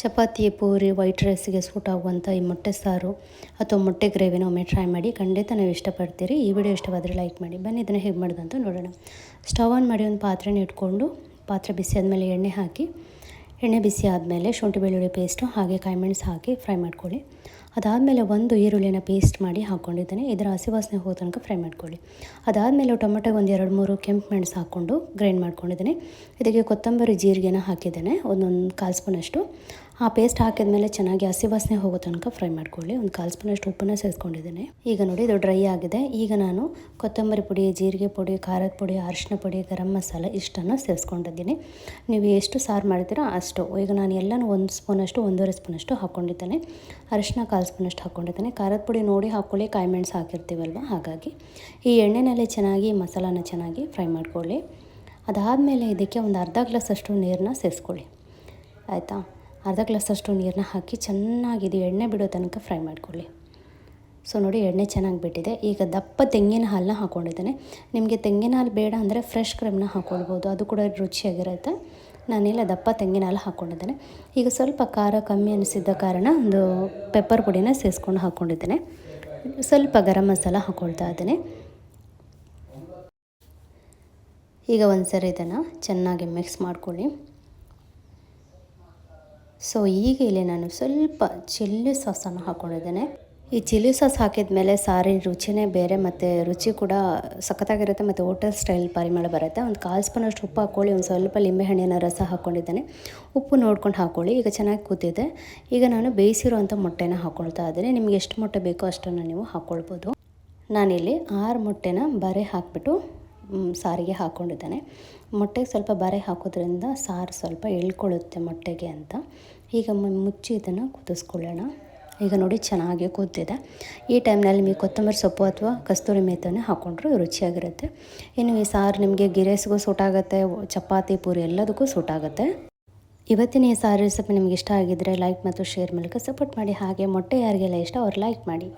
Chapati, puri, white ರೈಸ್ಗೆ suit ಆಗುವಂಥ ಈ ಮೊಟ್ಟೆ ಸಾರು ಅಥವಾ ಮೊಟ್ಟೆ ಗ್ರೇವಿನ ಒಮ್ಮೆ ಟ್ರೈ ಮಾಡಿ ಖಂಡಿತ ನೀವು ಇಷ್ಟಪಡ್ತೀರಿ. ಈ ವಿಡಿಯೋ ಇಷ್ಟವಾದರೆ ಲೈಕ್ ಮಾಡಿ. ಬನ್ನಿ, ಇದನ್ನು ಹೇಗೆ ಮಾಡೋದು ಅಂತ ನೋಡೋಣ. ಸ್ಟವ್ ಆನ್ ಮಾಡಿ ಒಂದು ಪಾತ್ರೆನ ಇಟ್ಕೊಂಡು ಪಾತ್ರೆ ಬಿಸಿ ಆದಮೇಲೆ ಎಣ್ಣೆ ಹಾಕಿ, ಎಣ್ಣೆ ಬಿಸಿ ಆದಮೇಲೆ ಶುಂಠಿ, ಬೆಳ್ಳುಳ್ಳಿ ಪೇಸ್ಟು ಹಾಗೆ ಕಾಯಿಮೆಣಸು ಹಾಕಿ ಫ್ರೈ ಮಾಡ್ಕೊಳ್ಳಿ. ಅದಾದಮೇಲೆ ಒಂದು ಈರುಳ್ಳಿನ ಪೇಸ್ಟ್ ಮಾಡಿ ಹಾಕ್ಕೊಂಡಿದ್ದೇನೆ ಇದರ ಹಸಿ ವಾಸನೆ ಹೋದ ತನಕ ಫ್ರೈ ಮಾಡ್ಕೊಳ್ಳಿ. ಅದಾದಮೇಲೆ ಟೊಮೆಟೊ ಒಂದು ಎರಡು ಮೂರು ಕೆಂಪು ಮೆಣಸು ಹಾಕ್ಕೊಂಡು ಗ್ರೈಂಡ್ ಮಾಡ್ಕೊಂಡಿದ್ದೀನಿ. ಇದಕ್ಕೆ ಕೊತ್ತಂಬರಿ, ಜೀರಿಗೆನ ಹಾಕಿದ್ದೇನೆ. ಒಂದೊಂದು ಕಾಲು ಸ್ಪೂನಷ್ಟು. ಆ ಪೇಸ್ಟ್ ಹಾಕಿದ್ಮೇಲೆ ಚೆನ್ನಾಗಿ ಹಸಿ ವಾಸನೆ ಹೋಗೋ ತನಕ ಫ್ರೈ ಮಾಡ್ಕೊಳ್ಳಿ. ಒಂದು ಕಾಲು ಸ್ಪೂನಷ್ಟು ಉಪ್ಪನ್ನು ಸೇರಿಸ್ಕೊಂಡಿದ್ದೀನಿ. ಈಗ ನೋಡಿ, ಇದು ಡ್ರೈ ಆಗಿದೆ. ಈಗ ನಾನು ಕೊತ್ತಂಬರಿ ಪುಡಿ, ಜೀರಿಗೆ ಪುಡಿ, ಖಾರದ ಪುಡಿ, ಅರಿಶಿನ ಪುಡಿ, ಗರಂ ಮಸಾಲ ಇಷ್ಟನ್ನು ಸೇರಿಸ್ಕೊಂಡಿದ್ದೀನಿ. ನೀವು ಎಷ್ಟು ಸಾರು ಮಾಡಿದ್ದೀರೋ ಅಷ್ಟು. ಈಗ ನಾನು ಎಲ್ಲನೂ ಒಂದು ಸ್ಪೂನಷ್ಟು ಒಂದೂವರೆ ಸ್ಪೂನಷ್ಟು ಹಾಕ್ಕೊಂಡಿದ್ದೇನೆ ಅರಿಶಿನ ಕಾಲು ಸ್ಪೂನಷ್ಟು ಹಾಕ್ಕೊಂಡಿದ್ದೇನೆ ಖಾರದ ಪುಡಿ ನೋಡಿ ಹಾಕ್ಕೊಳ್ಳಿ ಕಾಯಿ ಮೆಣಸು ಹಾಕಿರ್ತೀವಲ್ವ? ಹಾಗಾಗಿ ಈ ಎಣ್ಣೆನಲ್ಲಿ ಚೆನ್ನಾಗಿ, ಮಸಾಲಾನ ಚೆನ್ನಾಗಿ ಫ್ರೈ ಮಾಡ್ಕೊಳ್ಳಿ. ಅದಾದಮೇಲೆ ಇದಕ್ಕೆ ಒಂದು ಅರ್ಧ ಗ್ಲಾಸಷ್ಟು ನೀರನ್ನ ಸೇರಿಸ್ಕೊಳ್ಳಿ. ಆಯಿತಾ? ಅರ್ಧ ಗ್ಲಾಸಷ್ಟು ನೀರನ್ನ ಹಾಕಿ ಚೆನ್ನಾಗಿ ಇದು ಎಣ್ಣೆ ಬಿಡೋ ತನಕ ಫ್ರೈ ಮಾಡ್ಕೊಳ್ಳಿ. ಸೊ ನೋಡಿ ಎಣ್ಣೆ ಚೆನ್ನಾಗಿ ಬಿಟ್ಟಿದೆ. ಈಗ ದಪ್ಪ ತೆಂಗಿನ ಹಾಲನ್ನ ಹಾಕ್ಕೊಂಡಿದ್ದೇನೆ ನಿಮಗೆ ತೆಂಗಿನ ಹಾಲು ಬೇಡ ಅಂದರೆ ಫ್ರೆಶ್ ಕ್ರೀಮ್ನ ಹಾಕ್ಕೊಳ್ಬೋದು ಅದು ಕೂಡ ರುಚಿಯಾಗಿರುತ್ತೆ. ನಾನಿಲ್ಲ ದಪ್ಪ ತೆಂಗಿನ ಹಾಲು ಹಾಕ್ಕೊಂಡಿದ್ದೇನೆ ಈಗ ಸ್ವಲ್ಪ ಖಾರ ಕಮ್ಮಿ ಅನಿಸಿದ್ದ ಕಾರಣ ಒಂದು ಪೆಪ್ಪರ್ ಪುಡಿನ ಸೇರಿಸ್ಕೊಂಡು ಹಾಕ್ಕೊಂಡಿದ್ದೇನೆ ಸ್ವಲ್ಪ ಗರಂ ಮಸಾಲ ಹಾಕ್ಕೊಳ್ತಾ ಇದ್ದೇನೆ. ಈಗ ಒಂದು ಸರಿ ಇದನ್ನು ಚೆನ್ನಾಗಿ ಮಿಕ್ಸ್ ಮಾಡ್ಕೊಳ್ಳಿ. ಸೊ ಈಗ ಇಲ್ಲಿ ನಾನು ಸ್ವಲ್ಪ ಚಿಲ್ಲಿ ಸಾಸನ್ನು ಹಾಕ್ಕೊಂಡಿದ್ದೇನೆ ಈ ಚಿಲ್ಲಿ ಸಾಸ್ ಹಾಕಿದ ಮೇಲೆ ಸಾರಿನ ರುಚಿನೇ ಬೇರೆ ಮತ್ತು ರುಚಿ ಕೂಡ ಸಖತ್ತಾಗಿರುತ್ತೆ ಮತ್ತು ಹೋಟೆಲ್ ಸ್ಟೈಲ್ ಪರಿಮಳ ಬರುತ್ತೆ. ಒಂದು ಕಾಲು ಸ್ಪೂನಷ್ಟು ಉಪ್ಪು ಹಾಕ್ಕೊಳ್ಳಿ, ಒಂದು ಸ್ವಲ್ಪ ಲಿಂಬೆಹಣ್ಣಿನ ರಸ ಹಾಕ್ಕೊಂಡಿದ್ದೇನೆ ಉಪ್ಪು ನೋಡ್ಕೊಂಡು ಹಾಕ್ಕೊಳ್ಳಿ, ಈಗ ಚೆನ್ನಾಗಿ ಕೂತಿದೆ. ಈಗ ನಾನು ಬೇಯಿಸಿರುವಂಥ ಮೊಟ್ಟೆನ ಹಾಕ್ಕೊಳ್ತಾ ಇದ್ದೇನೆ. ನಿಮಗೆ ಎಷ್ಟು ಮೊಟ್ಟೆ ಬೇಕೋ ಅಷ್ಟನ್ನು ನೀವು ಹಾಕ್ಕೊಳ್ಬೋದು ನಾನಿಲ್ಲಿ ಆರು ಮೊಟ್ಟೆನ ಬರೆ ಹಾಕಿಬಿಟ್ಟು ಸಾರಿಗೆ ಹಾಕ್ಕೊಂಡಿದ್ದಾನೆ ಮೊಟ್ಟೆಗೆ ಸ್ವಲ್ಪ ಬರೆ ಹಾಕೋದ್ರಿಂದ ಸಾರು ಸ್ವಲ್ಪ ಎಳ್ಕೊಳ್ಳುತ್ತೆ ಮೊಟ್ಟೆಗೆ ಅಂತ. ಈಗ ಮುಚ್ಚಿ ಇದನ್ನು ಕುದಿಸ್ಕೊಳ್ಳೋಣ. ಈಗ ನೋಡಿ ಚೆನ್ನಾಗಿ ಕೂತಿದೆ ಈ ಟೈಮ್ನಲ್ಲಿ ನಿಮಗೆ ಕೊತ್ತಂಬರಿ ಸೊಪ್ಪು ಅಥವಾ ಕಸ್ತೂರಿ ಮೇತನೇ ಹಾಕ್ಕೊಂಡ್ರು ರುಚಿಯಾಗಿರುತ್ತೆ. ಇನ್ನು ಈ ಸಾರು ನಿಮಗೆ ಗಿರೇಸ್ಗೂ ಸೂಟಾಗುತ್ತೆ, ಚಪಾತಿ, ಪೂರಿ ಎಲ್ಲದಕ್ಕೂ ಸೂಟಾಗುತ್ತೆ. ಇವತ್ತಿನ ಈ ಸಾರು ರೆಸಿಪಿ ನಿಮ್ಗೆ ಇಷ್ಟ ಆಗಿದ್ದರೆ ಲೈಕ್ ಮತ್ತು ಶೇರ್ ಮೂಲಕ ಸಪೋರ್ಟ್ ಮಾಡಿ. ಹಾಗೆ ಮೊಟ್ಟೆ ಯಾರಿಗೆಲ್ಲ ಇಷ್ಟ ಅವ್ರು ಲೈಕ್ ಮಾಡಿ.